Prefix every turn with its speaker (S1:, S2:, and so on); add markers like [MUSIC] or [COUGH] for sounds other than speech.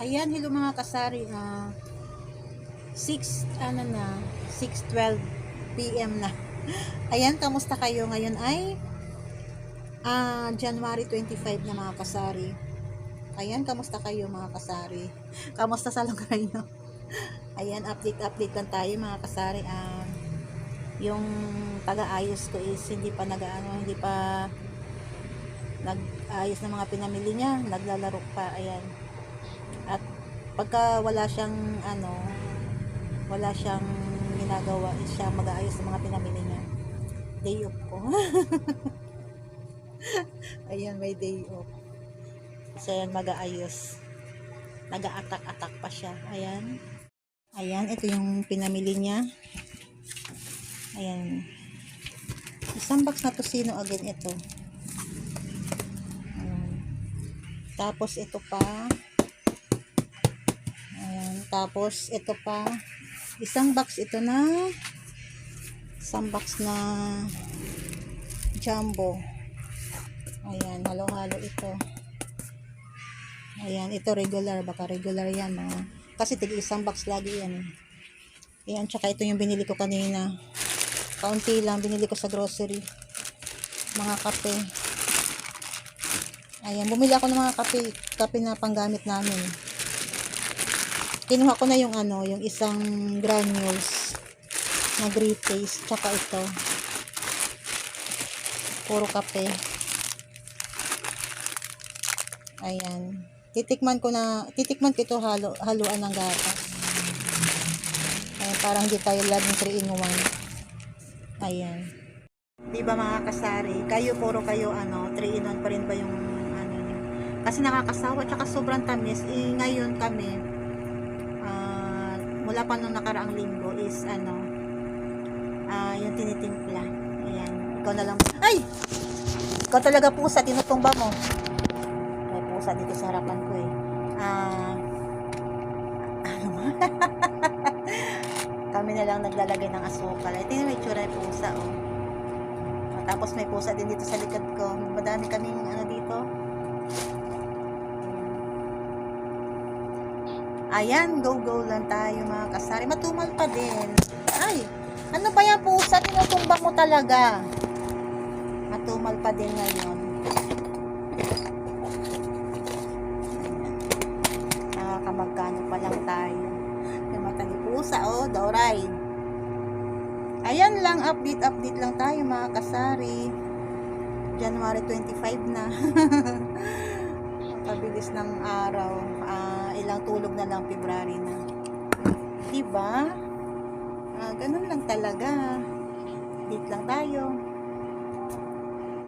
S1: Ayan, hello mga kasari. ah 6, ano na, 6.12 p.m. na. [LAUGHS] Ayan, kamusta kayo? Ngayon ay ah January 25 na mga kasari. Ayan, kamusta kayo mga kasari? [LAUGHS] Kamusta sa lugar nyo? [LAUGHS] Ayan, update-update lang tayo mga kasari. Ah, yung taga-ayos ko is hindi pa nag-ano, hindi pa nag-ayos ng mga pinamili niya, naglalaro pa, ayan. At pagka wala siyang ano, wala siyang ginagawa, siya mag-aayos ng mga pinamili niya. Day off ko. [LAUGHS] ayan, may day off. So, ayan, mag-aayos. Nag-attack-attack pa siya. Ayan. Ayan, ito yung pinamili niya. Ayan. Isang box na tosino again ito. Tapos ito pa. Tapos ito pa. Isang box ito na isang box na jumbo. Ayan. Halo-halo ito. Ayan. Ito regular. Baka regular yan. Mga. Kasi tig isang box lagi yan. eh. Ayan. Tsaka ito yung binili ko kanina. Kaunti lang binili ko sa grocery. Mga kape. Ayan, bumili ako ng mga kape, kape na panggamit namin. Kinuha ko na yung ano, yung isang granules na great taste, tsaka ito. Puro kape. Ayan. Titikman ko na, titikman ko ito halo, haluan ng gatas. Ayan, parang hindi tayo laging 3 in 1. Ayan. Di ba mga kasari, kayo puro kayo ano, 3 in 1 pa rin ba yung ano? Kasi nakakasawa, tsaka sobrang tamis. Eh, ngayon kami, mula pa nung nakaraang linggo is ano, ah, yung tinitimpla. Ayan, ikaw na lang. Ay! Ikaw talaga pusa, tinutumba mo. May pusa dito sa harapan ko eh. Ah, ano ba? [LAUGHS] kami na lang naglalagay ng asukal. Ito yung may tsura ng pusa. Oh, Tapos may pusa din dito sa likod ko. Madami kaming ano dito. Ayan, go-go lang tayo mga kasari. Matumal pa din. Ay, ano ba yan pusa? Tinutumbak mo talaga. Matumal pa din ngayon. Nakakamagkano pa lang tayo. Yung mata ni pusa, oh, Doray. Ayan lang, update-update lang tayo mga kasari. January 25 na. [LAUGHS] Kabilis ng araw. Ah, ilang tulog na lang, February na. Diba? Ah, ganun lang talaga. Update lang tayo.